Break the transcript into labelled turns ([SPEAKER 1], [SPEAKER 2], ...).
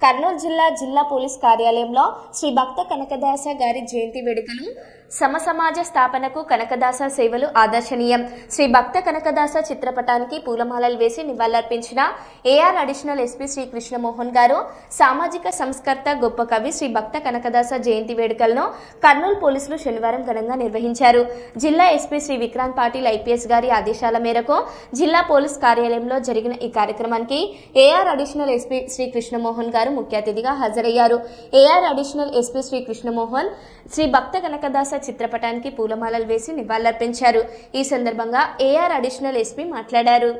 [SPEAKER 1] కర్నూలు జిల్లా జిల్లా పోలీస్ కార్యాలయంలో శ్రీ భక్త కనకదాస గారి జయంతి వేడుకలు సమసమాజ స్థాపనకు కనకదాస సేవలు ఆదర్శనీయం. శ్రీ భక్త కనకదాస చిత్రపటానికి పూలమాలలు వేసి నివాళులర్పించిన AR additional SP Shri Krishnamohan garu సామాజిక సంస్కర్త గొప్ప కవి శ్రీ భక్త కనకదాస జయంతి వేడుకలను కర్నూలు పోలీసులు శనివారం ఘనంగా నిర్వహించారు. జిల్లా ఎస్పీ శ్రీ విక్రాంత్ పాటిల్ ఐపీఎస్ గారి ఆదేశాల మేరకు జిల్లా పోలీస్ కార్యాలయంలో జరిగిన ఈ కార్యక్రమానికి AR additional SP Shri Krishnamohan garu ముఖ్య అతిథిగా హాజరయ్యారు. AR additional SP Shri Krishnamohan Shri Bhakta Kanakadasa చిత్రపటానికి పూలమాలలు వేసి నివాళులర్పించారు. ఈ సందర్భంగా ఏఆర్ అడిషనల్ ఎస్పీ మాట్లాడారు.